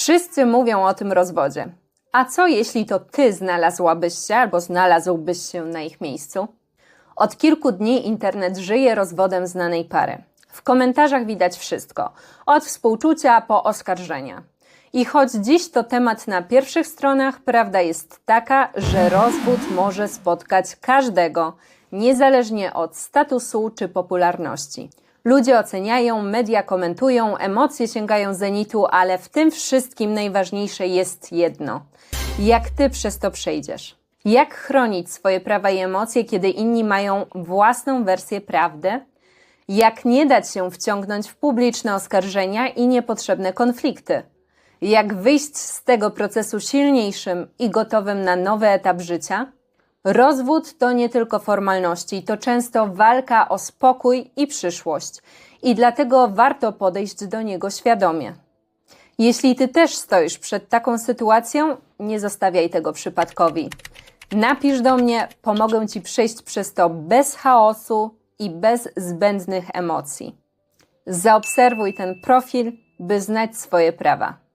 Wszyscy mówią o tym rozwodzie. A co jeśli to ty znalazłabyś się albo znalazłbyś się na ich miejscu? Od kilku dni internet żyje rozwodem znanej pary. W komentarzach widać wszystko, od współczucia po oskarżenia. I choć dziś to temat na pierwszych stronach, prawda jest taka, że rozwód może spotkać każdego, niezależnie od statusu czy popularności. Ludzie oceniają, media komentują, emocje sięgają zenitu, ale w tym wszystkim najważniejsze jest jedno: jak ty przez to przejdziesz. Jak chronić swoje prawa i emocje, kiedy inni mają własną wersję prawdy? Jak nie dać się wciągnąć w publiczne oskarżenia i niepotrzebne konflikty? Jak wyjść z tego procesu silniejszym i gotowym na nowy etap życia? Rozwód to nie tylko formalności, to często walka o spokój i przyszłość, i dlatego warto podejść do niego świadomie. Jeśli ty też stoisz przed taką sytuacją, nie zostawiaj tego przypadkowi. Napisz do mnie, pomogę ci przejść przez to bez chaosu i bez zbędnych emocji. Zaobserwuj ten profil, by znać swoje prawa.